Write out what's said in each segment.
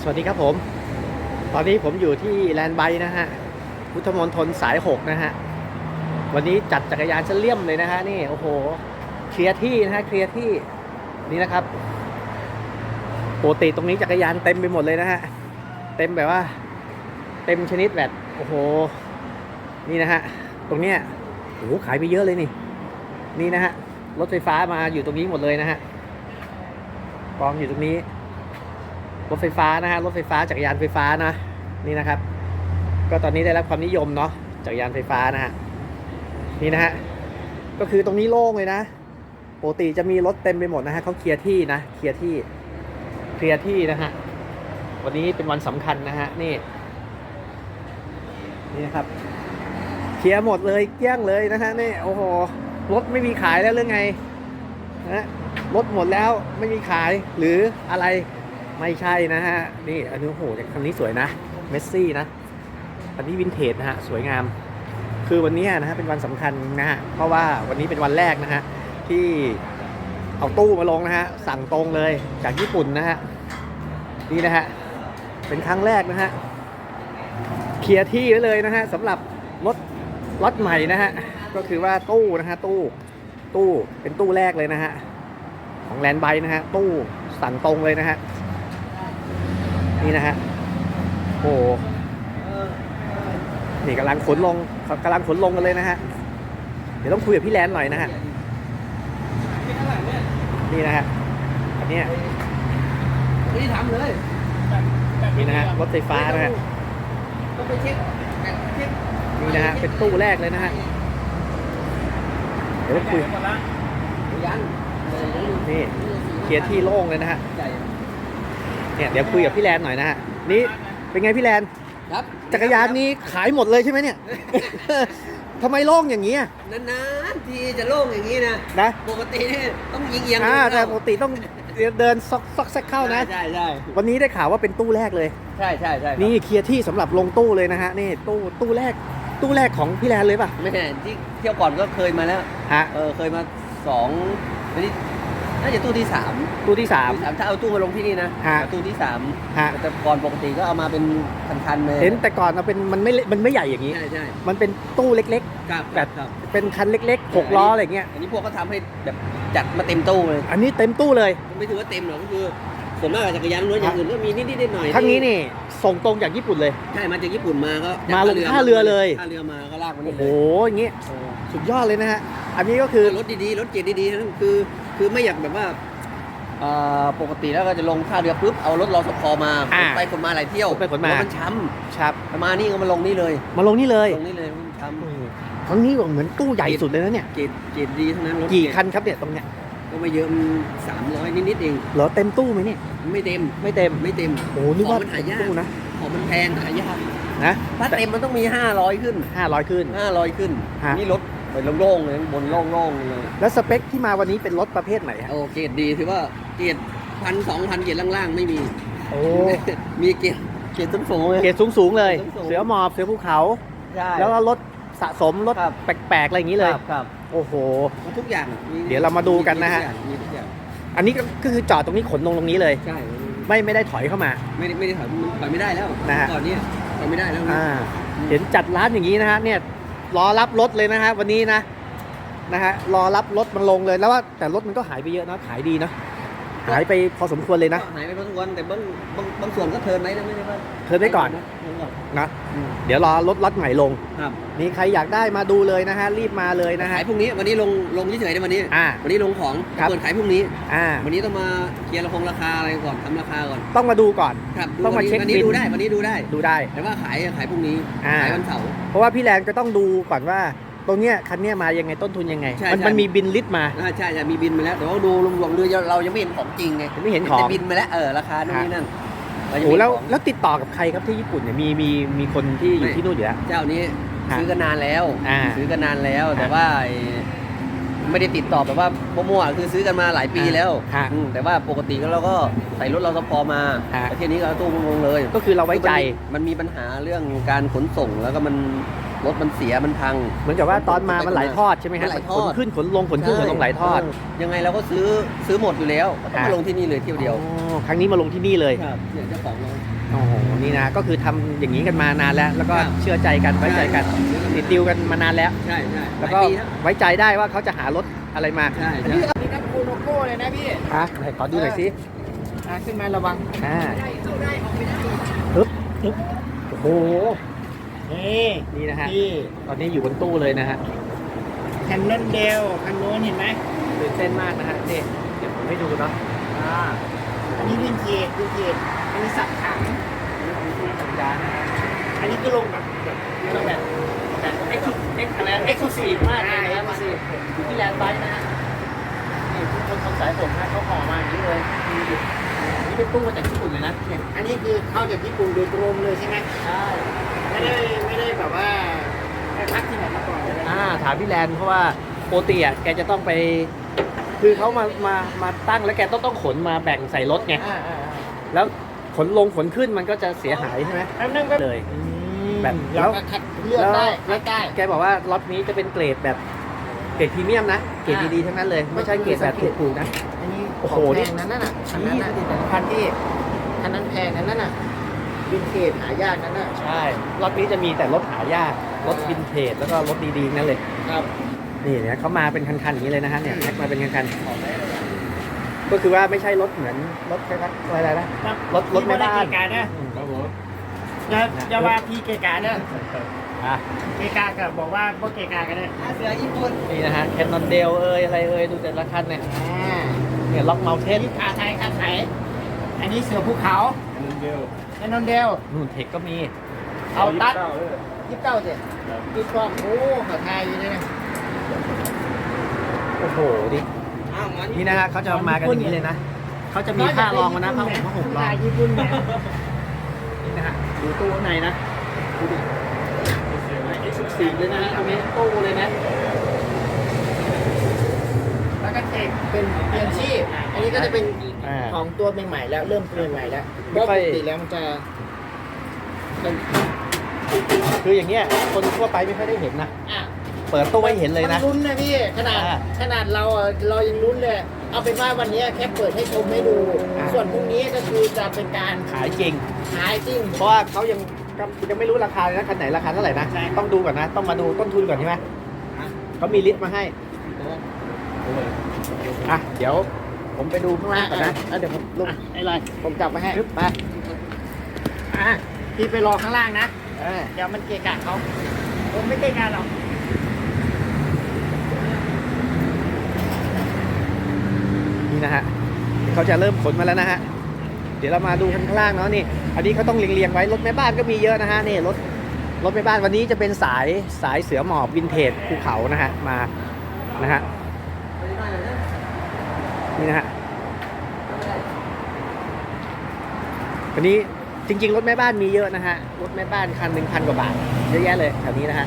สวัสดีครับผม ตอนนี้ผมอยู่ที่แลนด์ไบนะฮะ พุทธมณฑลสาย6นะฮะ วันนี้จัดจักรยานเฉลี่ยมเลยนะฮะนี่โอ้โห เคลียร์ที่นะฮะเคลียร์ที่นี่นะครับปกติตรงนี้จักรยานเต็มไปหมดเลยนะฮะ เต็มแบบว่า เต็มชนิดแบบโอ้โห นี่นะฮะ ตรงเนี้ยโอ้โหขายไปเยอะเลยนี่ นี่นะฮะ รถไฟฟ้ามาอยู่ตรงนี้หมดเลยนะฮะกองอยู่ตรงนี้ รถไฟฟ้านะฮะรถไฟฟ้าจักรยานไฟฟ้านะนี่นะครับ ก็ตอนนี้ได้รับความนิยมเนาะจักรยานไฟฟ้านะฮะนี่นะฮะก็คือตรงนี้โล่งเลยนะปกติจะมีรถเต็มไปหมดนะฮะเขาเคลียร์ที่นะเคลียร์ที่เคลียร์ที่นะฮะวันนี้เป็นวันสำคัญนะฮะนี่นี่นะครับเคลียร์หมดเลยเกลี้ยงเลยนะฮะนี่โอ้โหรถไม่มีขายแล้วหรือไงนะรถหมดแล้วไม่มีขายหรืออะไร ไม่ใช่นะฮะ นี่อันนี้โอ้โหคันนี้สวยนะ เมสซี่นะอันนี้วินเทจนะฮะ สวยงาม คือวันนี้นะฮะ เป็นวันสำคัญนะฮะ เพราะว่าวันนี้เป็นวันแรกนะฮะ ที่เอาตู้มาลงนะฮะ สั่งตรงเลยจากญี่ปุ่นนะฮะ นี่นะฮะ เป็นครั้งแรกนะฮะ เคลียร์ที่ไว้เลยนะฮะสำหรับรถรถใหม่นะฮะ ก็คือว่าตู้นะฮะ ตู้ตู้เป็นตู้แรกเลยนะฮะ ของแลนด์ไบนะฮะ ตู้สั่งตรงเลยนะฮะ นี่นะฮะโอ้โหนี่กำลังขนลงกำลังขนลงกันเลยนะฮะเดี๋ยวต้องคุยกับพี่แลนด์หน่อยนะฮะนี่นะฮะอันเนี้ยนี่ทำเลยนี่นะฮะรถไฟฟ้านะฮะต้องไปเช็คเช็คนี่นะฮะเป็นตู้แรกเลยนะฮะเดี๋ยวต้องคุยยังนี่เคลียร์ที่โล่งเลยนะฮะใหญ่ เนี่ยเดี๋ยวคุยกับพี่แลนหน่อยนะฮะนี่เป็นไงพี่แลนครับจักรยานนี้ขายหมดเลยใช่ไหมเนี่ย ทำไมโล่งอย่างนี้ยนานๆทีจะโล่งอย่างนี้นะนะปกตินี่ต้องยิงเอียงอ่าแต่ปกติต้องเดินซอกซอกแซกเข้านะใช่ใช่วันนี้ได้ข่าวว่าเป็นตู้แรกเลยใช่ใช่ใช่นี่เคลียร์ที่สำหรับลงตู้เลยนะฮะนี่ตู้ตู้แรกตู้แรกของพี่แลนเลยป่ะไม่แน่ที่เที่ยวก่อนก็เคยมาแล้วฮะเออเคยมาสองอันนี้ น่าจะตู้ที่สามตู้ที่สาม ตู้ที่สามถ้าเอาตู้มาลงที่นี่นะฮะตู้ที่สามฮะแต่ก่อนปกติก็เอามาเป็นคันๆเลยเห็นแต่ก่อนเราเป็นมันไม่เล็กมันไม่ใหญ่อย่างนี้ ใช่ใช่มันเป็นตู้เล็กครับแบบครับๆเป็นคันเล็กๆหกล้ออะไรเงี้ย อันนี้พวกเขาทำให้แบบจัดมาเต็มตู้เลย อันนี้เต็มตู้เลย ไม่ถือว่าเต็มหรอกก็คือ ส่วนมากจักรยานล้วนอย่างอื่นก็มีนิดๆหน่อยๆครั้งนี้นี่ส่งตรงจากญี่ปุ่นเลย ใช่ มาจากญี่ปุ่นมาก็มาลงท่าเรือเลยท่าเรือมาก็ลากมานี่โอ้โหเลยอย่างงี้เออสุดยอดเลยนะฮะ อันนี้ก็คือรถดีๆ รถเกียร์ดีๆนั่นคือ คือไม่อยากแบบว่าเอ่อปกติแล้วก็จะลงท่าเรือปุ๊บเอารถรอสพมาอ่าไปขนมาหลายเที่ยวขนไปขนมาแล้วมันช้ครับำแต่มานี่ก็มาลงนี่เลย มาลงนี่เลยลงนี่เลยมันช้โอ้โหครั้งนี้เหมือนตู้ใหญ่สุดเลยนะเนี่ยำเกียร์เกียร์ดีทั้งนั้นรถกี่เยร์คันครับเนี่ยตรงเนี้ย ก็ไม่เยอะสามร้อยนิดๆเองเหรอเต็มตู้ไหมเนี่ยไม่เต็มไม่เต็มไม่เต็มโอ้โหนึกว่าของมันหายากตู้นะของมันแพงหายากนะถ้าเต็มมันต้องมี500ขึ้นห้าร้อยขึ้น500ขึ้นฮะนี่รถไปโล่งๆเลยบนโล่งๆเลยแล้วสเปคที่มาวันนี้เป็นรถประเภทไหนฮะโอเกรดดีถือว่าเกรดพันสองพันเกรดล่างๆไม่มีโอ้มีเกรดเกรดสูงๆเลยเกรดสูงๆเลยสูงๆเสือหมอบเสือภูเขาใช่แล้วก็รถ สะสมรถครับ แปลกๆอะไรอย่างนี้เลย ครับครับโอ้โหมีทุกอย่างมีเดี๋ยวเรามาดูกันนะฮะ มีทุกอย่างอันนี้ก็คือจอดตรงนี้ขนลงตรงนี้เลยใช่ไม่ไม่ได้ถอยเข้ามา ไม่ได้ไม่ได้ถอยมันถอยไม่ได้แล้วนะฮะก่อนเนี้ถอยไม่ได้แล้วนะอ่าเห็นจัดร้านอย่างนี้นะฮะเนี่ยรอรับรถเลยนะฮะวันนี้นะนะฮะรอรับรถมันลงเลยแล้วว่าแต่รถมันก็หายไปเยอะนะขายดีนะ หายไปพอสมควรเลยนะก็หายไปพอสมควรแต่บางบางบางส่วนก็เทิร์นไว้นะไม่ได้ว่าเทิร์นไว้ก่อน เทิร์นก่อนนะอืมเดี๋ยวรอรถล็อตใหม่ลง ครับมีใครอยากได้มาดูเลยนะฮะ รีบมาเลยนะฮะ ขายพรุ่งนี้วันนี้ลงลงเฉยๆในวันนี้ อ่า วันนี้ลงของครับ เปิดขายพรุ่งนี้ อ่า วันนี้ต้องมาเคลียร์ราคงราคาอะไรก่อนทำราคาก่อนต้องมาดูก่อน ครับต้องมาวันนี้เช็ควันนี้บิล ดูได้วันนี้ดูได้ ดูได้ แต่ว่าขายขายพรุ่งนี้อ่า ขายวันเสาร์เพราะว่าพี่แลนก็ต้องดูก่อนว่า ตรงเนี้ยคันเนี้ยมายังไงต้นทุนยังไง ใช่มันใช่ มันมีบินลิสต์มา อ่าใช่ใช่มีบินมาแล้วแต่ว่าดูรวมๆดูเรายังไม่เห็นของจริงไงยังไม่เห็นของ แต่บินมาแล้วเออราคานู่นนี่นั่นเรายังโอ้ไม่แล้วเห็นของ แล้วติดต่อกับใครครับที่ญี่ปุ่นเนี่ยมีมีมีคนที่อยู่ไม่ ที่นู่นอยู่แล้ว เจ้านี้ฮะซื้อกันนานแล้ว อ่าซื้อกันนานแล้ว แต่ฮะว่าไอ้ ไม่ได้ติดต่อแบบว่ามั่วๆคือซื้อกันมาหลายปีฮะแล้วฮะอืมแต่ว่าปกติก็เราก็ใส่รถเราสพอมาฮะประเทศนี้ก็เอาตู้ลงเลยก็คือเราไว้ใจ มันมีปัญหาเรื่องการขนส่งแล้วก็มันรถมันเสียมันพัง เหมือนกับว่าตอนมามันไหลทอดใช่ไหมฮะมันไหลทขอด นขึ้นขนลงขนขึ้นขนลงไหลทอด เยังไงเราก็ซื้อซื้อหมดอยู่แล้วก็ต้องอะมาลงที่นี่เลยเที่ยวเดียวอ๋อครั้งนี้มาลงที่นี่เลย ครับเนี่ยเจ้าของเราโอ้โห นี่นะ ก็คือทำอย่างนี้กันมานานแล้ว แล้วก็ครับเชื่อใจกันไว้ใจกันติดดิวกันมานานแล้ว ใช่ใช่แล้วก็หายปีแล้วไว้ใจได้ว่าเขาจะหารถอะไรมาใช่อันใช่นี้อันนี้นักคูโลโก้เลยนะพี่อะไหนขอดูหน่อยสิอะขึ้นมาระวังอ่าฮึบฮึบโอ้โห นี่นี่นะฮะ พี่ตอนนี้อยู่บนตู้เลยนะฮะ แคนนอนเดลคันโน้นเห็นไหมตื่นเต้นมากนะฮะนี่เดี๋ยวผมให้ดูเนาะอ่าอันนี้วินเทจวินเทจอันนี้สับถัง สัญญาณนะฮะอันนี้ก็ลงแบบแบบแบบแบบเอ็กซ์เอ็กซ์อะไรเอ็กซ์คลูซีฟมากเลยนะมาสิที่แลนด์ไบค์นะฮะนี่ทุกคนคนสายผมนะเขาห่อมาอย่างนี้เลยนี่นี่เป็นตู้มาจากญี่ปุ่นเลยนะเนี่ยอันนี้คือเข้าจากญี่ปุ่นโดยตรงเลยใช่ไหมใช่ไม่ได้ไม่ได้แบบว่าไปพักที่ไหนมาก่อนเลยนะอ่าถามพี่แลนด์เพราะว่าโปรตีอะแกจะต้องไป คือเขามามามาตั้งแล้วแกต้องต้องขนมาแบ่งใส่รถไงแล้ว ขนลงขนขึ้นมันก็จะเสียหายใช่ไหมแป๊บนึงแป๊บเลย แบบเราก็คัดเลือกได้เลือกได้แกบอกว่าล็อตนี้จะเป็นเกรดแบบเกรดพรีเมียมนะ เกรดอ่าดีๆทั้งนั้นเลย ไม่ใช่เกรดแบบถูกๆนะอันนี้โอ้โห ของนี่แพงนั้นน่ะอันนั้นน่ะแต่พันที่อันนั้นแพงอันนั้นน่ะวินเทจหายากนั้นน่ะ ใช่ล็อตนี้จะมีแต่รถหายากรถวินเทจแล้วก็รถดีๆนั่นเลย ครับ นี่เนี่ยเขามาเป็นคันๆอย่างนี้เลยนะฮะเนี่ยแพ็คมาเป็นคันๆ ก็คือว่าไม่ใช่รถเหมือนรถแค่อะไรนะรถรถแม่บ้านเกะกะนะครับผมอย่าอย่าว่าพี่เกะกะนะอะเกะกะกับบอกว่าพวกเกะกะกันเลยเสือญี่ปุ่นนี่นะฮะแคนนอนเดลเอ้ยอะไรเอ้ยดูแต่ละคันเนี่ยอ่าเนี่ยล็อกเมลเทนนี่คาไทยคาไทยอันนี้เสือภูเขาแคนนอนเดลนู่นเทคก็มี เอาตัดยี่สิบเก้าเจ็ดยี่สิบสองโอ้เขาไทยอยู่เลยนะโอ้โหดิอ้าวงั้ นนี่นะฮะเขาจะมากันอย่างนี้เลยนะเขาจะมีผ้ารองมานะผ้าห่มผ้าห่มรองลายญี่ปุ่นเนี่ยนี่นะฮะดูตู้ข้างในนะดูดิเอ็กซ์คลูซีฟเลยนะฮะตรงนี้ตู้เลยนะแล้วก็เทคเป็นเปลี่ยนชีพอันนี้ก็จะเป็นอ่าของตัวใหม่ๆแล้วเริ่มตัวใหม่ๆแล้วไม่เพราะค่ปอยกติแล้วมันจะมันคืออย่างเงี้ยคนทั่วไปไม่ค่อยได้เห็นนะอะ เปิดตู้ให้เห็นเลยนะ มัลุ้นนะพี่ขนาดอ่าขนาดเราอะเรายังลุ้นเลย เอาเป็นว่าวันนี้แค่เปิดให้ชมให้ดู อ่า ส่วนพรุ่งนี้ก็คือจะเป็นการขายจริง ขายจริง เพราะว่าเขายังยังไม่รู้ราคาเลยนะคันไหนราคาเท่าไหร่นะใช่ต้องดูก่อนนะ ต้องมาดูต้นทุนก่อนใช่ไหมเขามีลิสต์มาให้อะเดี๋ยว ผมไปดูข้างล่างก่อนนะอะเดี๋ยวผมลงอะไอ้ไรผมจับมาให้ปึ๊บไปอะพี่ไปรอข้างล่างนะ เออเดี๋ยวมันเกะกะเขาผมไม่เกะกะหรอก นี่นะฮะเขาจะเริ่มขนมาแล้วนะฮะเดี๋ยวเรามาดูข้างล่างเนาะนี่ อันนี้เขาต้องเรียงๆไว้รถแม่บ้านก็มีเยอะนะฮะนี่รถรถแม่บ้านวันนี้จะเป็นสายสายเสือหมอบวินเทจภูเขานะฮะมานะฮะนี่นะฮะวันนี้จริง ๆ รถแม่บ้านมีเยอะนะฮะรถแม่บ้านคันหนึ่งพันกว่าบาทเยอะแยะเลยแถวนี้นะฮะ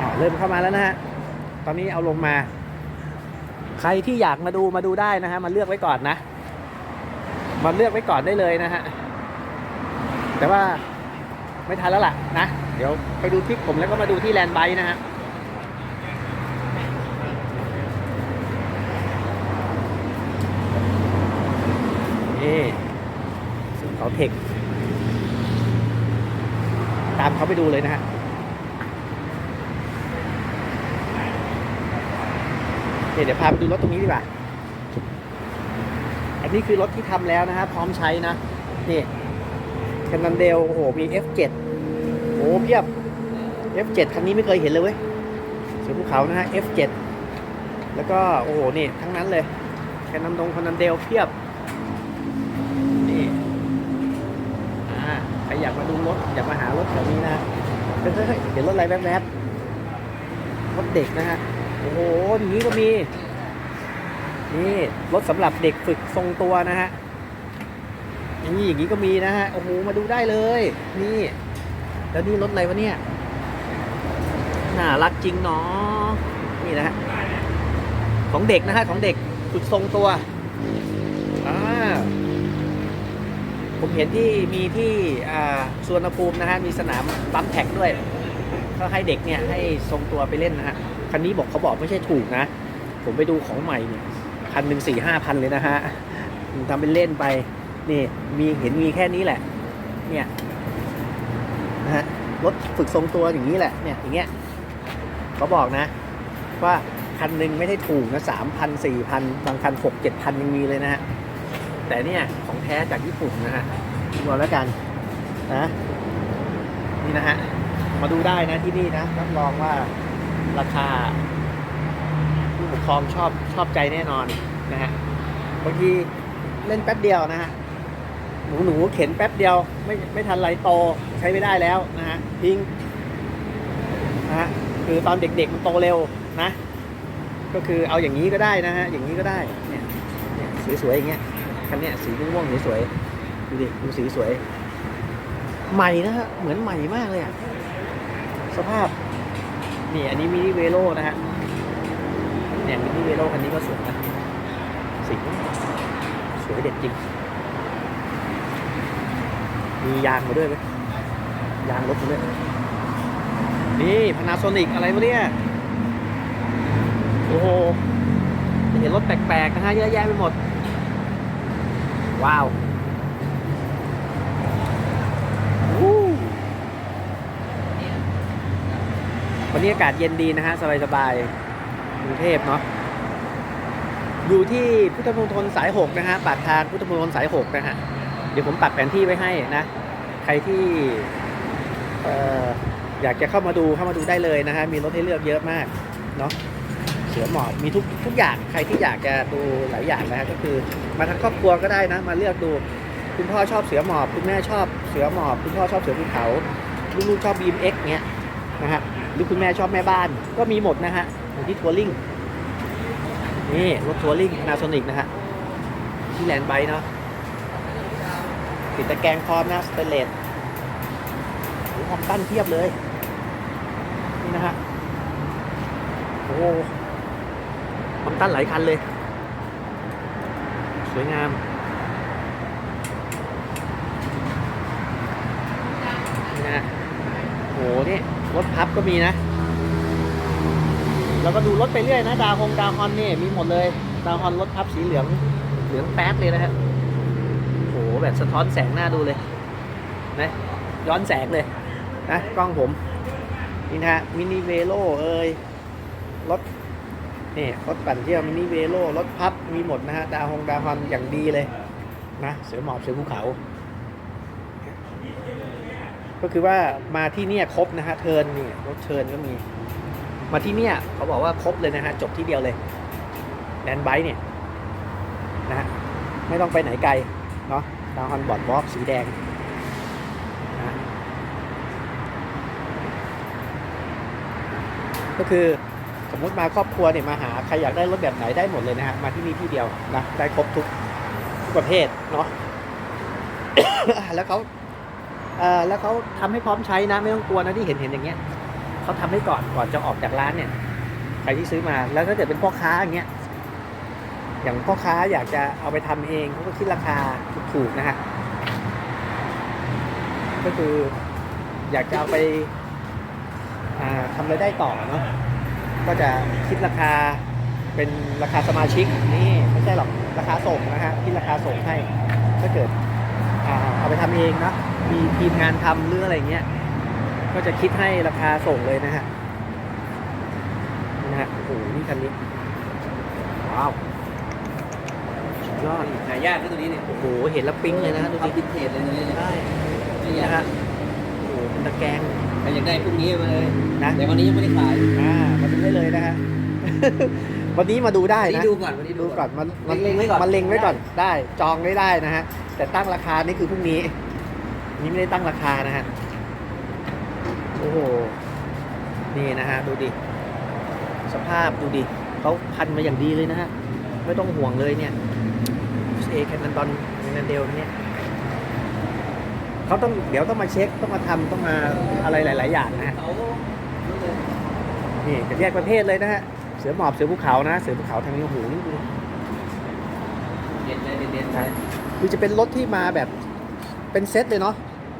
อ่า เริ่มเข้ามาแล้วนะฮะ ตอนนี้เอาลงมา ใครที่อยากมาดูมาดูได้นะฮะ มาเลือกไว้ก่อนนะ มาเลือกไว้ก่อนได้เลยนะฮะ แต่ว่าไม่ทันแล้วล่ะนะ เดี๋ยวไปดูคลิปผมแล้วก็มาดูที่แลนด์ไบนะฮะนี่เขาเทค ตามเขาไปดูเลยนะฮะ เดี๋ยวพาไปดูรถตรงนี้ดีกว่า อันนี้คือรถที่ทำแล้วนะฮะพร้อมใช้นะนี่คนนันเดลโอ้โหมี F7 โอ้โหเพียบ F7 คันนี้ไม่เคยเห็นเลยเว้ยสือภูเขานะฮะ F7 แล้วก็โอ้โหนี่ทั้งนั้นเลยแคนนันดงคนนันเดลเพียบนี่อ่าใครอยากมาดูรถอยากมาหารถแถวนี้นะเฮ้ยเฮ้ยเฮ้ยเห็นรถอะไรแวบๆรถเด็กนะฮะ โอ้โหอย่างนี้ก็มี นี่รถสำหรับเด็กฝึกทรงตัวนะฮะอย่างนี่อย่างนี้ก็มีนะฮะ โอ้โห มาดูได้เลย นี่ แล้วนี่รถอะไรวะเนี่ย น่ารักจริงเนาะนี่นะฮะ ของเด็กนะฮะ ของเด็กฝึกทรงตัว อ่า ผมเห็นที่มีที่อ่าสวนภูมินะฮะ มีสนามบัมแท็กด้วย ก็ให้เด็กเนี่ยให้ทรงตัวไปเล่นนะฮะ คันนี้บอกเขาบอกไม่ใช่ถูกนะ ผมไปดูของใหม่เนี่ยคันหนึ่งสี่ห้าพันเลยนะฮะทำเป็นเล่นไป นี่ มีเห็นมีแค่นี้แหละ เนี่ยนะฮะรถฝึกทรงตัวอย่างนี้แหละ เนี่ยอย่างเงี้ยเขาบอกนะ ว่าคันหนึ่งไม่ได้ถูกนะสามพันสี่พันบางคันหกเจ็ดพันยังมีเลยนะฮะแต่เนี่ยของแท้จากญี่ปุ่นนะฮะดูเอาแล้วกันนะนี่นะฮะมาดูได้นะที่นี่นะรับรองว่า ราคา ผู้ปกครองชอบชอบใจแน่นอนนะฮะบางทีเล่นแป๊บเดียวนะฮะหนูหนูเข็นแป๊บเดียว ไม่ไม่ทันไรโตใช้ไม่ได้แล้วนะฮะทิ้งนะฮะคือตอนเด็กๆมันโตเร็วนะ ก็คือเอาอย่างนี้ก็ได้นะฮะอย่างนี้ก็ได้เนี่ยเนี่ยสวยๆอย่างเงี้ยคันเนี้ยสีม่วงๆสวยๆดูดิดูสีสวย ใหม่นะฮะเหมือนใหม่มากเลยอะสภาพ นี่อันนี้มินิเวโร่นะฮะเนี่ยมินิเวโร่คันนี้ก็สวยนะสีสวยเด็ดจริง มียางมาด้วยไหมยางรถมาด้วยนี่พานาโซนิกอะไรวะเนี่ยโอ้โหเห็นรถแปลกๆนะฮะเยอะแยะไปหมด ว้าว วันนี้อากาศเย็นดีนะฮะ สบายๆกรุงเทพเนาะอยู่ที่พุทธมณฑลสาย6นะฮะปากทางพุทธมณฑลสาย6นะฮะเดี๋ยวผมปักแผนที่ไว้ให้นะ ใครที่อยากจะเข้ามาดูเข้ามาดูได้เลยนะฮะมีรถให้เลือกเยอะมากเนาะเสือหมอบมีทุกทุกอย่างใครที่อยากจะดูหลายอย่างนะฮะก็คือมาทั้งครอบครัวก็ได้นะ มาเลือกดูคุณพ่อชอบเสือหมอบ คุณแม่ชอบเสือหมอบ คุณพ่อชอบเสือภูเขาลูกๆชอบ BMX เงี้ยนะฮะ หรือคุณแม่ชอบแม่บ้านก็มีหมดนะฮะอยู่ที่ทัวริงนี่รถทัวริงนาโซนิกนะฮะที่แลนด์ไบเนาะติดตะแกรงพร้อมนะสเตเลสหรือความตั้นเทียบเลย นี่นะฮะโอ้ความตั้นหลายคันเลย สวยงาม นี่นะฮะโหนี่ รถพับก็มีนะ แล้วก็ดูรถไปเรื่อยนะ ดาวฮงดาวฮอนนี่มีหมดเลย ดาวฮอนรถพับสีเหลือง เหลืองแป๊ดเลยนะฮะโหแบบสะท้อนแสงหน้าดูเลยนะย้อนแสงเลยนะกล้องผมนี่นะมินิเวโลเอ้ยรถนี่รถปั่นเที่ยวมินิเวโรรถพับมีหมดนะฮะดาวฮงดาวฮอนอย่างดีเลยนะเสือหมอบเสือภูเขา ก็คือว่ามาที่เนี่ยครบนะฮะเทิร์นนี่รถเทิร์นก็มี มาที่เนี่ยเขาบอกว่าครบเลยนะฮะจบที่เดียวเลยแลนด์ไบค์เนี่ยนะฮะไม่ต้องไปไหนไกลเนาะดาวฮอนบอร์ดบล็อกสีแดงนะก็คือสมมติมาครอบครัวเนี่ยมาหาใครอยากได้รถแบบไหนได้หมดเลยนะฮะมาที่นี่ที่เดียวนะได้ครบทุกทุกประเภทเนาะแล้วเขา เอ่อแล้วเขาทำให้พร้อมใช้นะไม่ต้องกลัวนะที่เห็นเห็นอย่างเงี้ยเขาทำให้ก่อนก่อนจะออกจากร้านเนี่ยใครที่ซื้อมาแล้วถ้าเกิดเป็นพ่อค้าอย่างเงี้ยอย่างพ่อค้าอยากจะเอาไปทำเองเขาก็คิดราคาถูกๆนะฮะก็คืออยากจะเอาไปทำรายได้ต่อเนาะก็จะคิดราคาเป็นราคาสมาชิกนี่ไม่ใช่หรอกราคาส่งนะฮะคิดราคาส่งให้ถ้าเกิดอเอาไปทำเองนะ มีทีมงานทำหรืออะไรเงี้ย ก็จะคิดให้ราคาส่งเลยนะฮะนี่นะฮะโอ้โหนี่คันนี้ ว้าวสุดยอดหายากนะตัวนี้เนี่ยโอ้โหเห็นแล้วปิ๊งเลยนะฮะดูเอาดิวินเทจเลยตัวนี้เนี่ยใช่นี่นะฮะโอ้โหเป็นตะแกรงใครอยากได้พวกนี้มาเลยนะแต่วันนี้ยังไม่ได้ขายอ่ามาดูได้เลยนะฮะ วันนี้มาดูได้วันนี้นะดูก่อนวันนี้ดูก่อนมันมันเล็งๆไว้ก่อน มันเล็งไว้ก่อนได้จองได้ได้นะฮะแต่ตั้งราคานี่คือพรุ่งนี้ นี่ไม่ได้ตั้งราคานะฮะ โอ้โห นี่นะฮะ ดูดิ สภาพดูดิเขาพันมาอย่างดีเลยนะฮะ ไม่ต้องห่วงเลยเนี่ยเอแคนนันดอนนันเดลเนี่ยเขาต้องเดี๋ยวต้องมาเช็คต้องมาทำต้องมาอะไรหลาย ๆ อย่างนะฮะเขานี่จะแยกประเภทเลยนะฮะ เสือหมอบเสือภูเขานะ เสือภูเขาทางนี้โอ้โหนี่ดูเด็ดเลยเด็ดๆเลยคือจะเป็นรถที่มาแบบเป็นเซตเลยเนาะ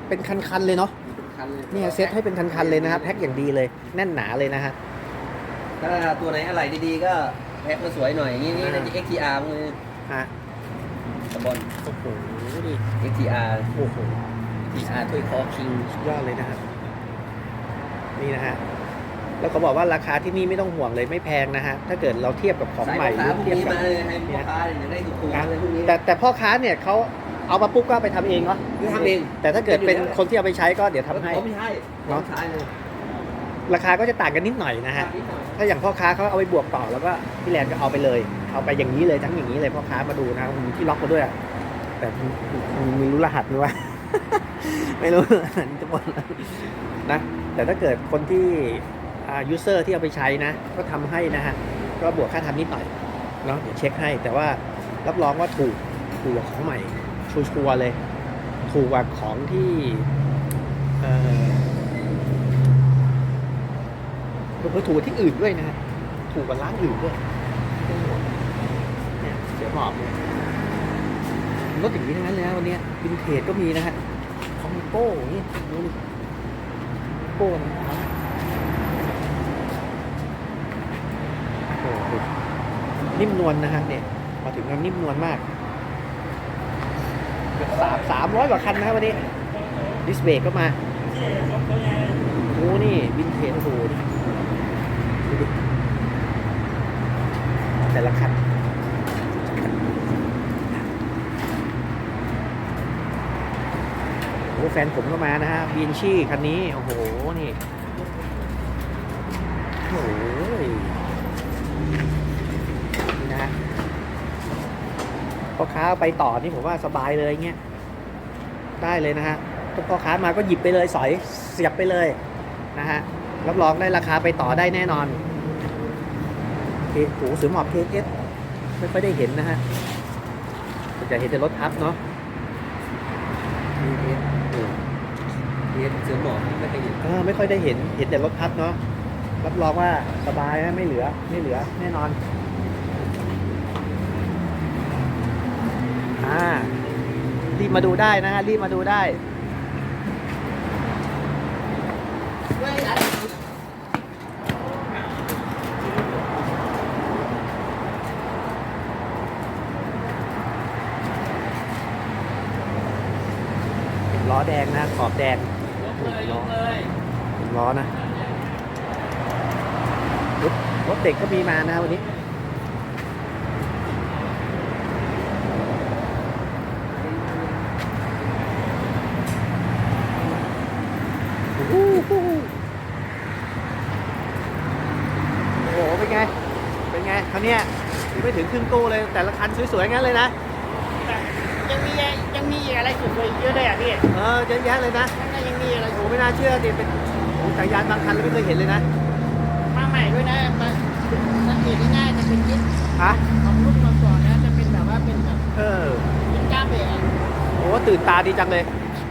เป็นคันๆเลยเนาะเป็นคันเลยเนี่ยเซตให้เป็นคันๆเลยนะครับแพ็คอย่างดีเลยแน่นหนาเลยนะฮะ ถ้าตัวไหนอะไรดีๆก็แพ็คมาสวยหน่อยอย่างนี้นี่อ่าน่าจะ XTR มือฮะตะบอล โอ้โหดิ XTR โอ้โห XTR ถ้วยคอคิงสุดยอดเลยนะครับนี่นะฮะแล้วเขาบอกว่าราคาที่นี่ไม่ต้องห่วงเลยไม่แพงนะฮะถ้าเกิดเราเทียบกับของสายใหม่ภาหษารือพวกเทียบนี้กับ มาเลยให้พ่อค้าเนี่ยได้ถูกๆเลยพวกนี้แต่แต่พ่อค้าเนี่ยเขา เอามาปุ๊บก็เอาไปทำเองเนาะคือทำเองแต่ถ้าเกิดเป็นคนที่เอาไปใช้ก็เดี๋ยวทำให้ ผมไม่ใช่เนอะผมใช้เลยราคาก็จะต่างกันนิดหน่อยนะฮะ ถ้าอย่างพ่อค้าเขาเอาไปบวกต่อแล้วก็พี่แลนก็เอาไปเลย เอาไปอย่างนี้เลยทั้งอย่างนี้เลยพ่อค้ามาดูนะมีที่ล็อกมาด้วยอะแต่มีรู้รหัสไหมวะ ไม่รู้รหัสทุกคนนะ แต่ถ้าเกิดคนที่อ่ายูเซอร์ที่เอาไปใช้นะ ก็ทำให้นะฮะ ก็บวกค่าทำนิดหน่อยเนาะเดี๋ยวเช็คให้ แต่ว่ารับรองว่าถูกถูกกว่าของใหม่ ชัวร์เลย ถูกกว่าของที่เออถูกกว่าที่อื่นด้วยนะถูกกว่าร้านอื่นด้วยไม่ต้องห่วงเนี่ยเสือหอบเนี่ยรถอย่างนี้ทั้งนั้นเลยนะวันนี้วินเทจก็มีนะฮะคอมโก้นี่ดูดิโก้นะครับโอ้โหนิ่มนวลนะฮะเนี่ยมาถึงแล้วนิ่มนวลมาก สามสามร้อยกว่าคันนะครับวันนี้ดิสเบรกก็มาโอ้นี่วินเทจโอ้โหนี่ดูแต่ละคันโอ้แฟนผมก็มานะฮะบีนชี่คันนี้ โอ้โห นี่ โอ้โหนี่นะฮะพ่อ ค้าไปต่อนี่ผมว่าสบายเลยเงี้ยได้เลยนะฮะถ้าพ่อค้ามาก็หยิบไปเลยสอยเสียบไปเลยนะฮะรับรองได้ราคาไปต่อได้แน่นอนเคโอ้โหสือหมอบเคเอสไม่ค่อยได้เห็นนะฮะส่วนใหญ่เห็นแต่รถทับเนาะเอสเอสเสือหมอบไม่เคยเห็นเออไม่ค่อยได้เห็นเห็นแต่รถทับเนาะรับรองว่าสบายนะไม่เหลือไม่เหลือแน่นอน อ่ารีบมาดูได้นะฮะรีบมาดูได้ ล้อแดงนะขอบแดงล้อล้อนะรถรถเด็กก็มีมานะวันนี้ โอ้โหโอ้โห เป็นไง เป็นไงคันเนี้ยยัง ไม่ถึงครึ่งตู้เลยแต่ละคันสวยๆงั้นเลยนะยังมียังมีอะไรสวยๆเยอะเลยอะพี่เออเยอะแยะเลยนะข้างในยังมีอะไรโอ้โหไม่น่าเชื่อดิเป็นโอ้โหจักรยานบางคันเราไม่เคยเห็นเลยนะมาใหม่ด้วยนะมาสังเกตง่ายๆจะเป็นยึดฮะของรุ่นก่อนๆนะจะเป็นแบบว่าเป็นแบบเออเป็นก้ามเบรกอะโอ้โหตื่นตาดีจังเลย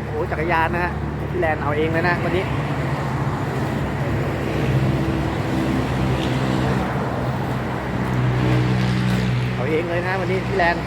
โอ้โหจักรยานนะฮะพี่แลนเอาเองเลยนะวันนี้ เอา เองเลยนะวันนี้พี่แลน